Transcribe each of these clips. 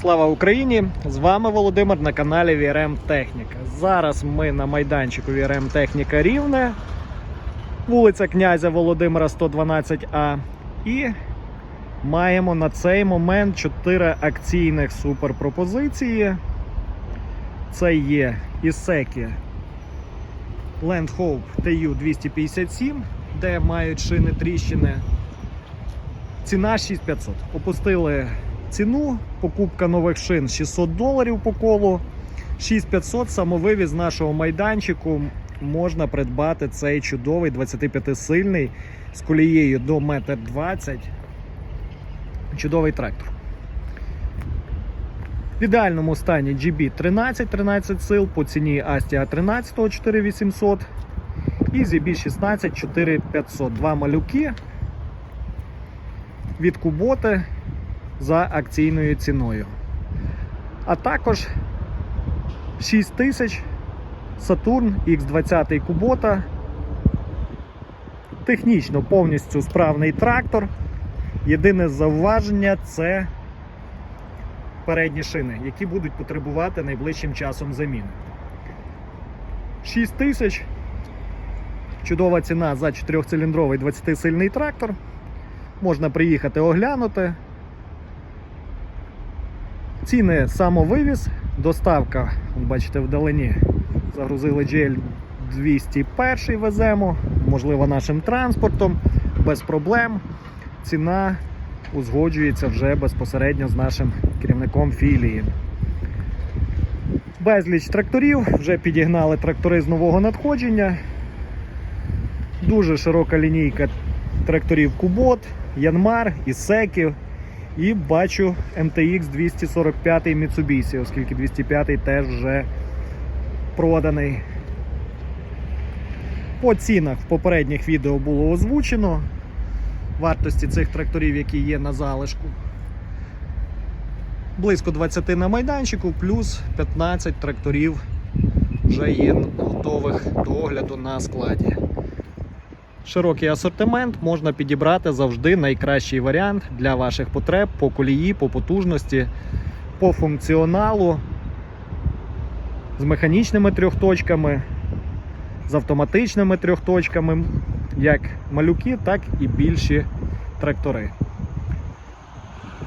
Слава Україні! З вами Володимир на каналі VRM Техніка. Зараз ми на майданчику VRM Техніка Рівне, вулиця князя Володимира 112А. І маємо на цей момент 4 акційних суперпропозиції. Це є Ісекі Land Hope TU257, де мають шини тріщини. Ціна 6500. Опустили ціну, покупка нових шин 600 доларів по колу. 6500 самовивіз нашого майданчику. Можна придбати цей чудовий 25-сильний з колією до 1,20 м. Чудовий трактор. В ідеальному стані GB 13 13 сил по ціні Astia 13 4800 і ZB 16 4500. Два малюки від Куботи за акційною ціною. А також 6000 Saturn X20 Кубота. Технічно повністю справний трактор. Єдине зауваження це передні шини, які будуть потребувати найближчим часом заміни. 6000 чудова ціна за 4-циліндровий 20-сильний трактор. Можна приїхати оглянути. Ціни самовивіз, доставка, бачите, вдалині загрузили GL 201 веземо, можливо, нашим транспортом, без проблем. Ціна узгоджується вже безпосередньо з нашим керівником філії. Безліч тракторів, вже підігнали трактори з нового надходження. Дуже широка лінійка тракторів Кубот, Янмар, Ісеків. І бачу MTX 245 Mitsubishi, оскільки 205 теж вже проданий. По цінах в попередніх відео було озвучено вартості цих тракторів, які є на залишку. Близько 20 на майданчику, плюс 15 тракторів вже є готових до огляду на складі. Широкий асортимент можна підібрати завжди найкращий варіант для ваших потреб по колії, по потужності, по функціоналу, з механічними трьохточками, з автоматичними трьохточками, як малюки, так і більші трактори.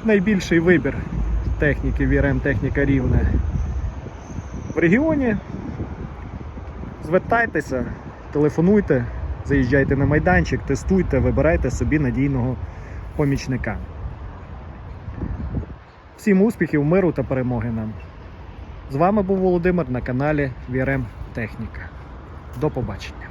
Найбільший вибір техніки VRM техніка рівне в регіоні. Звертайтеся, телефонуйте. Заїжджайте на майданчик, тестуйте, вибирайте собі надійного помічника. Всім успіхів, миру та перемоги нам. З вами був Володимир на каналі VRM Техніка. До побачення.